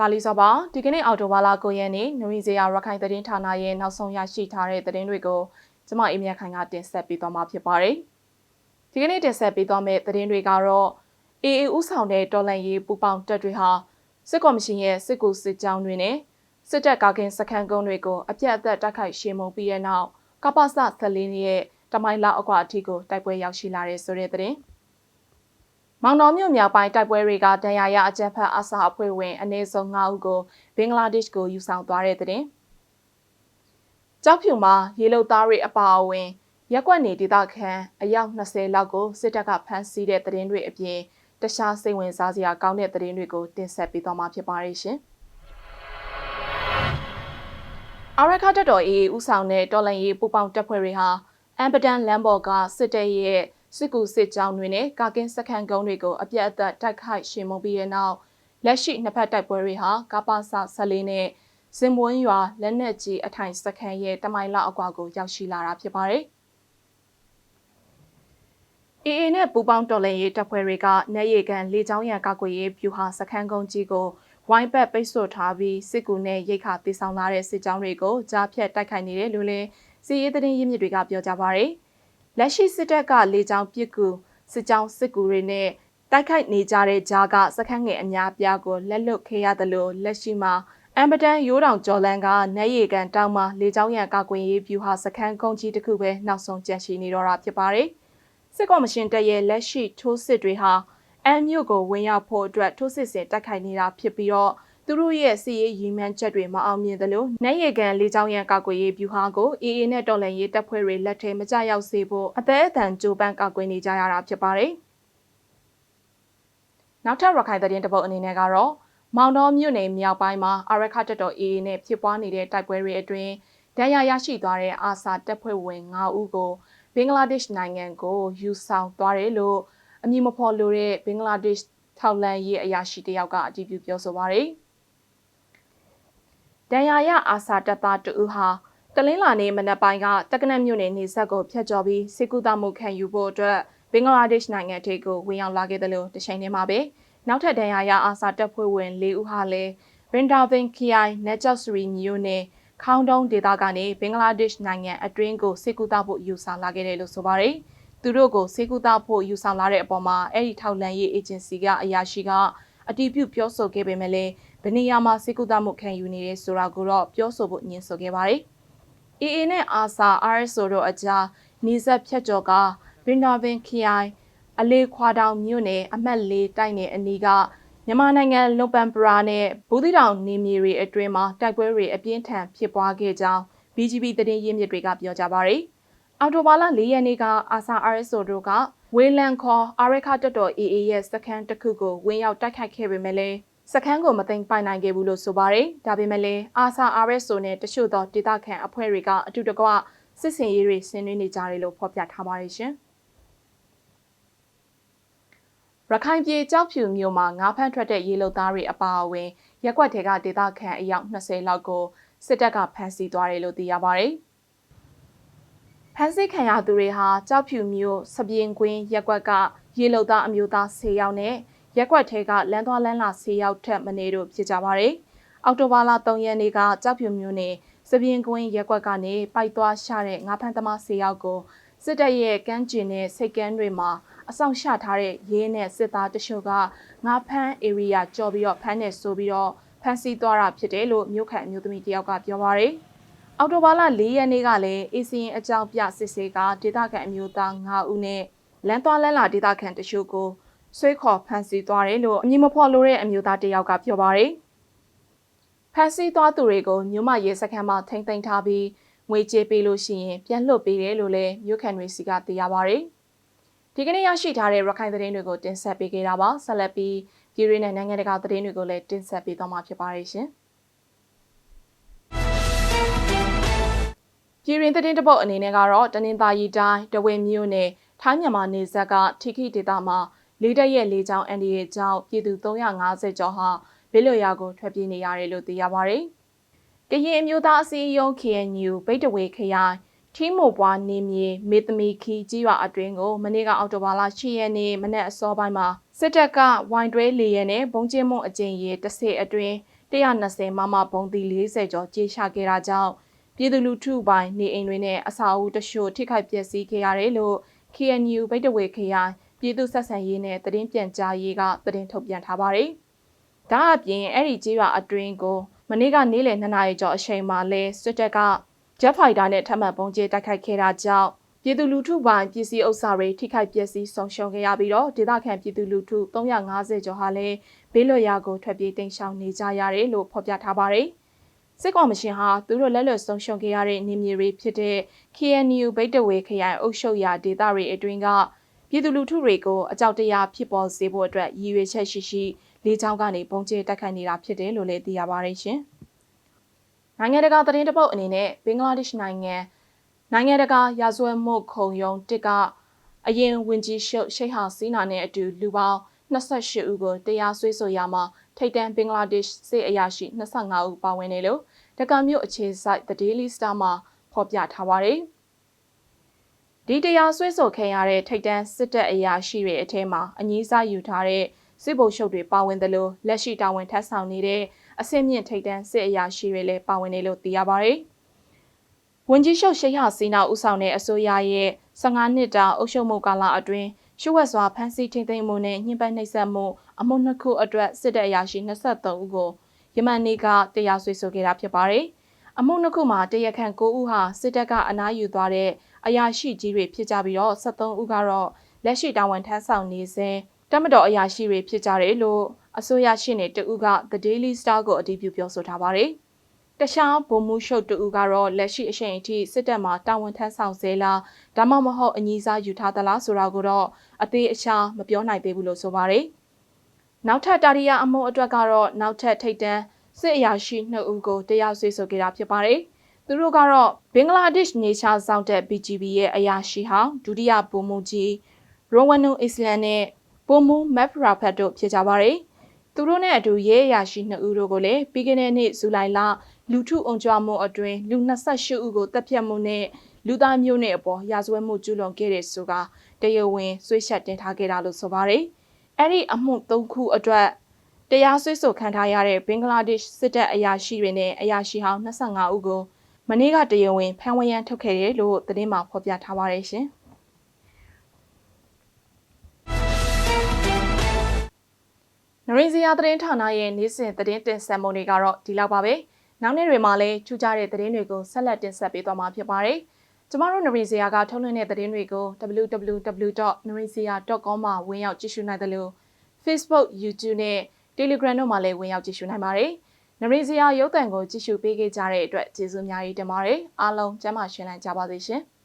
တာလီစောပါဒီကနေ့အော်တိုဘာလ9ရက်နေ့နရီဇေယရခိုင်သတင်းဌာနရဲ့နောက်ဆုံးရရှိထားတဲ့သတင်းတွေကိုကျမအေးမြတ်ခိုင်ကတင်ဆက်ပေးသွားမှာဖြစ်ပါတယ်။ဒီကနေ့တင်ဆက်ပေးသွားမယ့်သတင်းတွေကတော့အေအေဥဆောင်တဲ့တော်လန်ရေးပူပေါင်းတပ်တွေဟာစစ်ကော်မရှင်ရဲ့စစ်ကူစစ်ကြောင်းတွေနဲ့စစ်တပ်ကာကင်းစခန်းကုန်းတွေကိုအပြတ်အသက်တိုက်ခိုက်ရှင်းမုံပြီးတဲ့နောက်ကပ္ပစ14ရဲ့တမိုင်းလောက်အကွာအထိကိုတိုက်ပွဲရောက်ရှိလာတဲ့ဆိုတဲ့သတင်း။ မောင်တော်မြို့မြောက်ပိုင်းတိုက်ပွဲတွေကဒဏ်ရာရအကြမ်းဖက်အစာအဖွဲ့ဝင်အနည်းဆုံး9ဦးကိုဘင်္ဂလားဒေ့ရှ်ကိုယူဆောင်သွားတဲ့တဲ့။ကြောက်ဖြူမှာရေလုံသားတွေအပါအဝင် ရက်ွက်နေဒေသခံအယောက်20လောက်ကိုစစ်တပ်ကဖမ်းဆီးတဲ့တဲ့တွေအပြင်တခြားစိတ်ဝင်စားစရာကောင်းတဲ့တဲ့တွေကိုတင်ဆက်ပေးသွားမှာဖြစ်ပါရဲ့ရှင်။အရခတ်တော်အေးဦးဆောင်တဲ့တော်လန်ရေးပူပေါင်းတပ်ဖွဲ့တွေဟာအမ်ပဒန်လမ်ဘော်ကစစ်တပ်ရဲ့ စစ်ကူစစ်ကြောင်းတွေနဲ့ကာကင်းစခန်းကုန်းတွေကိုအပြတ်အသတ်တိုက်ခိုက်ရှင်မုံပြီးတဲ့နောက်လက်ရှိနှစ်ဖက်တိုက်ပွဲတွေဟာကပ္ပစဆက်လေးနဲ့စင်ပွန်းရွာလက်နက်ကြီးအထိုင်စခန်းရဲ့တမိုင်လောက်အကွာကိုရောက်ရှိလာတာဖြစ်ပါတယ်။အေအေနဲ့ပူပေါင်းတော်လှန်ရေးတပ်ဖွဲ့တွေကနေရီကန်လေကြောင်းရန်ကာကွယ်ရေးဗျူဟာစခန်းကုန်းကြီးကိုဝိုင်းပတ်ပိတ်ဆို့ထားပြီးစစ်ကူနဲ့ရိတ်ခါတည်ဆောင်လာတဲ့စစ်ကြောင်းတွေကိုကြားဖြတ်တိုက်ခိုက်နေတယ်လို့လည်းစီးရေးသတင်းရင်းမြစ်တွေကပြောကြပါဗျ။ လက်ရှိစစ်တပ်ကလေကြောင်းပစ်ကူစစ်ကြောင်းစစ်ကူတွေနဲ့တိုက်ခိုက်နေကြတဲ့ကြားကစခန်းငယ်အများပြားကိုလက်လွတ်ခဲ့ရတယ်လို့လက်ရှိမှာအမ်ဘတန်ရိုးတောင်ကျော်လန်ကနက်ရီကန်တောင်မှာလေကြောင်းရန်ကာကွယ်ရေးဗျူဟာစခန်းကုန်းကြီးတစ်ခုပဲနောက်ဆုံးကျန်ရှိနေတော့တာဖြစ်ပါတယ်။စစ်ကော်မရှင်တပ်ရဲ့လက်ရှိထိုးစစ်တွေဟာအမ်မြို့ကိုဝင်ရောက်ဖို့အတွက်ထိုးစစ်ဆင်တိုက်ခိုက်နေတာဖြစ်ပြီးတော့ သူတို့ရဲ့စီရေးရည်မှန်းချက်တွေမအောင်မြင်သလိုနိုင်ရီကန်လေးချောင်းရန်ကာကွယ်ရေးဗျူဟာကိုအေအေနဲ့တော်လန်ရေးတပ်ဖွဲ့တွေလက်ထဲမကျရောက်စေဖို့အသေးအတန်ကြိုးပမ်းကာကွယ်နေကြရတာဖြစ်ပါတယ်။နောက်ထပ်ရခိုင်သတင်းတပုတ်အနေနဲ့ကတော့မောင်တော်မြို့နယ်မြောက်ပိုင်းမှာအာရခတက်တော်အေအေနဲ့ဖြစ်ပွားနေတဲ့တိုက်ပွဲတွေအတွင်းဒဏ်ရာရရှိသွားတဲ့အာဆာတပ်ဖွဲ့ဝင်9ဦးကိုဘင်္ဂလားဒေ့ရှ်နိုင်ငံကိုယူဆောင်သွားတယ်လို့အမည်မဖော်လိုတဲ့ဘင်္ဂလားဒေ့ရှ်ထောက်လန်ရေးအရာရှိတယောက်ကအတည်ပြုပြောဆိုပါရယ်။ ဒဏ်ရာရအာစာတပ်သားတူဟာတလင်းလာနေမနက်ပိုင်းကတက္ကနတ်မြို့နယ်နေဆက်ကိုဖျက်ကျော်ပြီးစစ်ကူတမှုခံယူဖို့အတွက်ဘင်္ဂလားဒေ့ရှ်နိုင်ငံထိပ်ကိုဝင်ရောက်လာခဲ့တယ်လို့တချိန်တည်းမှာပဲနောက်ထပ်ဒဏ်ရာရအာစာတပ်ဖွဲ့ဝင်၄ဦးဟာလည်းရင်ဒါဗင်ခရိုင်နက်ကျော့စရီမြို့နယ်ခေါင်းတုံးဒေသကနေဘင်္ဂလားဒေ့ရှ်နိုင်ငံအတွင်းကိုစစ်ကူတဖို့ယူဆောင်လာခဲ့တယ်လို့ဆိုပါတယ်။သူတို့ကိုစေကူတာဖို့ယူဆောင်လာတဲ့အပေါ်မှာအဲ့ဒီထောက်လန်ရေးအေဂျင်စီကအရာရှိကအတီးပြုပြောဆိုခဲ့ပေမဲ့လည်း ဘယ်နေရာမှာစေကူတာမှုခံယူနေရဲဆိုတာကိုတော့ပြောဆိုဖို့ညှင်းဆိုခဲ့ပါတယ်။ AA နဲ့ ASA RSO တို့အကြားနေဆက်ဖြတ်ကျော်ကဘင်နာဗင်ခရိုင်အလေးခွာတောင်မြို့နယ်အမှတ်၄တိုက်နယ်အနီးကမြန်မာနိုင်ငံလွန်ပန်ပရာနဲ့ဘူးသီးတောင်နေမြေတွေအတွင်းမှာတိုက်ပွဲတွေအပြင်းထန်ဖြစ်ပွားခဲ့ကြောင်း BGB သတင်းရင်းမြစ်တွေကပြောကြပါရယ်။အော်တိုဘာလ၄ရက်နေ့ကအာဆာ RSO တို့ကဝေလန်ခေါ်အာရခတက်တော် AA ရဲ့စခန်းတစ်ခုကိုဝင်ရောက်တိုက်ခိုက်ခဲ့ပေမဲ့လည်း စခန်းကိုမသိမ်းပိုင်နိုင်ခဲ့ဘူးလို့ဆိုပါတယ်။ဒါပေမဲ့လည်းအာဆာ RSO နဲ့တချို့သောဒေသခံအဖွဲ့တွေကအတူတကွစစ်စင်ရေးတွေဆင်နွှဲနေကြတယ်လို့ဖော်ပြထားပါတယ်ရှင်။ရခိုင်ပြည်ကြောက်ဖြူမြို့မှာငါးဖမ်းထွက်တဲ့ရေလုံသားတွေအပါအဝင်ရက်ွက်တွေကဒေသခံအယောက်20လောက်ကိုစစ်တပ်ကဖမ်းဆီးသွားတယ်လို့သိရပါတယ်။ဖမ်းဆီးခံရသူတွေဟာကြောက်ဖြူမျိုးစပြင်းကွင်းရက်ကွက်ကရေလုံသားအမျိုးသား10ယောက်နဲ့ ရက်ကွက်ထဲကလမ်းသွားလမ်းလာ10ယောက်ထက်မနေတို့ဖြစ်ကြပါတယ်။အောက်တိုဘာလ3ရက်နေ့ကကြောက်ဖြူမျိုးနဲ့စပြင်းကွင်းရက်ကွက်ကနေပိုက်သွားရှာတဲ့ငါးဖမ်းသမား10ယောက်ကိုစစ်တပ်ရဲ့ကမ်းကျင်တဲ့စိတ်ကမ်းတွေမှာအဆောင်ရှထားတဲ့ရဲနဲ့စစ်သားတချို့ကငါးဖမ်း area ကြော်ပြီးတော့ဖမ်းနေဆိုပြီးတော့ဖမ်းဆီးသွားတာဖြစ်တယ်လို့မြို့ခံအမျိုးသမီးတယောက်ကပြောပါရယ်အော်တိုဘာလ၄ရက်နေ့ကလည်းအေစီရင်အကြောင်းပြစစ်ဆေးကဒေသခံအမျိုးသား9ဦးနဲ့လမ်းသွားလမ်းလာဒေသခံတချို့ကို ဆွေးခေါ်ဖမ်းဆီးသွားတယ်လို့အမည်မဖော်လိုတဲ့အမျိုးသားတယောက်ကပြောပါရယ်ဖမ်းဆီးသွားသူတွေကိုမြို့မရဲစခန်းမှာထိန်းသိမ်းထားပြီးငွေကြေးပေးလို့ရှိရင်ပြန်လွှတ်ပေးတယ်လို့လည်းမြို့ခံတွေစီကသိရပါရယ်ဒီကနေ့ရရှိထားတဲ့ရခိုင်သတင်းတွေကိုတင်ဆက်ပေးခဲ့တာပါဆက်လက်ပြီးပြည်ရင်းနဲ့နိုင်ငံတကာသတင်းတွေကိုလည်းတင်ဆက်ပေးသွားမှာဖြစ်ပါတယ်ရှင်ပြည်ရင်းသတင်းတပုတ်အနေနဲ့ကတော့တနင်္သာရီတိုင်းတဝဲမြို့နယ်ထိုင်းမြန်မာနယ်စပ်ကထိခိဒေသမှာ လေးတက်ရဲ့လေးချောင်းအန်ဒီရဲ့ကြောင့်ပြည်သူ350ကျော်ဟာဘေးလွတ်ရာကိုထွက်ပြေးနေရတယ်လို့သိရပါဗျ။ကရင်အမျိုးသားအစည်းအရုံး KNU ဗိတ်တဝေခရိုင်ထီးမိုပွားနေမြေမေသမီခီကြီးရွာအတွင်းကိုမနေ့ကအောက်တိုဘာလ10ရက်နေ့မနက်အစောပိုင်းမှာစစ်တပ်ကဝိုင်တွဲလေရဲနဲ့ဘုံကျင်းမုံအကျဉ်းရေးတစ်ဆစ်အတွင်း120မမဘုံသီ40ကျော်ကြေရှာခဲ့တာကြောင့်ပြည်သူလူထုပိုင်းနေအိမ်တွေနဲ့အဆောက်အဦတချို့ထိခိုက်ပျက်စီးခဲ့ရတယ်လို့ KNU ဗိတ်တဝေခရိုင် ပြည်သူဆက်ဆံရေးနဲ့တရင်ပြန်ကြားရေးကတရင်ထုတ်ပြန်ထားပါတယ်။ဒါအပြင်အဲ့ဒီကြေးရွာအတွင်းကိုမနေ့ကနေ့လယ်2နာရီကျော်အချိန်မှာလဲစစ်တပ်ကဂျက်ဖိုက်တာနဲ့ထပ်မံပုံကျဲတိုက်ခိုက်ခဲ့တာကြောင့်ပြည်သူလူထုပိုင်းပစ္စည်းဥစ္စာတွေထိခိုက်ပျက်စီးဆုံးရှုံးခဲ့ရပြီးတော့ဒေသခံပြည်သူလူထု350ကျော်ဟာလည်းဘေးလွတ်ရာကိုထွက်ပြေးတိမ်းရှောင်နေကြရတယ်လို့ဖော်ပြထားပါတယ်။စစ်ကောင်မရှင်ဟာသူတို့လက်လွတ်ဆုံးရှုံးခဲ့ရတဲ့နေမြေတွေဖြစ်တဲ့ KNU ဗိတ်တဝေခရိုင်အုပ်ချုပ်ရာဒေသတွေအတွင်းက ပြည်သူလူထုတွေကိုအကြောက်တရားဖြစ်ပေါ်စေဖို့အတွက်ရည်ရွယ်ချက်ရှိရှိလေးချောင်းကနေပုံကျဲတိုက်ခိုက်နေတာဖြစ်တယ်လို့လည်းသိရပါတယ်ရှင်။နိုင်ငံတကာသတင်းတပုတ်အနေနဲ့ဘင်္ဂလားဒေ့ရှ်နိုင်ငံနိုင်ငံတကာရာဇဝတ်မှုခုံရုံးတစ်ကအရင်ဝင်ကြီးရှုပ်ရှိဟာစီနာနဲ့အတူလူပေါင်း28ဦးကိုတရားစွဲဆိုရမှာထိတ်တန့်ဘင်္ဂလားဒေ့ရှ်စစ်အရာရှိ25ဦးပါဝင်တယ်လို့တက္ကသိုလ်အခြေစိုက် The Daily Star မှာဖော်ပြထားပါတယ်။ ဒီတရားစွဲဆိုခံရတဲ့ထိတ်တန့်စစ်တပ်အရာရှိတွေအထက်မှာအငြိစားယူထားတဲ့စစ်ဗိုလ်ချုပ်တွေပါဝင်တယ်လို့လက်ရှိတာဝန်ထမ်းဆောင်နေတဲ့အဆင့်မြင့်ထိတ်တန့်စစ်အရာရှိတွေလည်းပါဝင်တယ်လို့သိရပါတယ်။ဝန်ကြီးချုပ်ရှိဟစီနာဦးဆောင်တဲ့အစိုးရရဲ့15နှစ်တာအုပ်ချုပ်မှုကာလအတွင်းရှုဝက်စွာဖမ်းဆီးထိန်းသိမ်းမှုနဲ့ညှဉ်းပန်းနှိပ်စက်မှုအမှုနှစ်ခုအတွက်စစ်တပ်အရာရှိ23ဦးကိုယမန်နေ့ကတရားစွဲဆိုခဲ့တာဖြစ်ပါတယ်။အမှုနှစ်ခုမှာတရားခံ9ဦးဟာစစ်တပ်ကအနားယူသွားတဲ့ အရာရှိကြီးတွေဖြစ်ကြပြီးတော့73ဦးကတော့လက်ရှိတာဝန်ထမ်းဆောင်နေစဉ်တမတော်အရာရှိတွေဖြစ်ကြတယ်လို့အစိုးရရှင်းနေတဦးက The Daily Star ကိုအတည်ပြုပြောဆိုထားပါတယ်။တခြားဗိုလ်မှူးချုပ်တူကတော့လက်ရှိအချိန်အထိစစ်တပ်မှတာဝန်ထမ်းဆောင်စေလားဒါမှမဟုတ်အငြီးစားယူထားသလားဆိုတာကိုတော့အသေးအချာမပြောနိုင်သေးဘူးလို့ဆိုပါတယ်။နောက်ထပ်တာရီယာအမုံအတွက်ကတော့နောက်ထပ်ထိတ်တန်းစစ်အရာရှိနှစ်ဦးကိုတရားစွဲဆိုခဲ့တာဖြစ်ပါတယ်။ သူတို့ကတော့ဘင်္ဂလားဒေ့ရှ်နေချာဆောင်တဲ့ BGB ရဲ့အရာရှိဟောင်းဒုတိယဗိုလ်မှူးကြီးရိုဝနူအစ္စလမ်နဲ့ဗိုလ်မှူးမက်ဖရာဖတ်တို့ဖြစ်ကြပါတယ်။သူတို့နဲ့အတူရဲအရာရှိ2ဦးတို့ကိုလည်းပြီးခဲ့တဲ့နှစ်ဇူလိုင်လလူထုအုံကြွမှုအတွင်းလူ28ဦးကိုတပ်ဖြတ်မှုနဲ့လူသားမျိုးနဲ့အပေါ်ရာဇဝတ်မှုကျူးလွန်ခဲ့တဲ့ဆိုကတရားဝင်ဆွေးချက်တင်ထားခဲ့တာလို့ဆိုပါတယ်။အဲ့ဒီအမှု၃ခုအတွက်တရားစွဲဆိုခံထားရတဲ့ဘင်္ဂလားဒေ့ရှ်စစ်တပ်အရာရှိတွေနဲ့အရာရှိဟောင်း25ဦးကို မနေ့ကတရားဝင်ဖမ်းဝရမ်းထုတ်ခဲ့တယ်လို့သတင်းမှာဖော်ပြထားပါတယ်ရှင်။နရင်းစရာသတင်းဌာနရဲ့နေ့စဉ်သတင်းတင်ဆက်မှုတွေကတော့ဒီလောက်ပါပဲ။နောက်နေ့တွေမှာလည်းထူးခြားတဲ့သတင်းတွေကိုဆက်လက်တင်ဆက်ပေးသွားမှာဖြစ်ပါတယ်။ကျမတို့နရင်းစရာကထုတ်လွှင့်တဲ့သတင်းတွေကို www.narinsia.com မှာဝင်ရောက်ကြည့်ရှုနိုင်တယ်လို့ Facebook, YouTube နဲ့ Telegram တို့မှာလည်းဝင်ရောက်ကြည့်ရှုနိုင်ပါတယ်။ နရင်းစရာရုပ်သံကိုကြည့်ရှုပေးခဲ့ကြတဲ့အတွက်ကျေးဇူးအများကြီးတင်ပါတယ်။အားလုံးကျမ်းမာရှင်လန်းကြပါစေရှင်။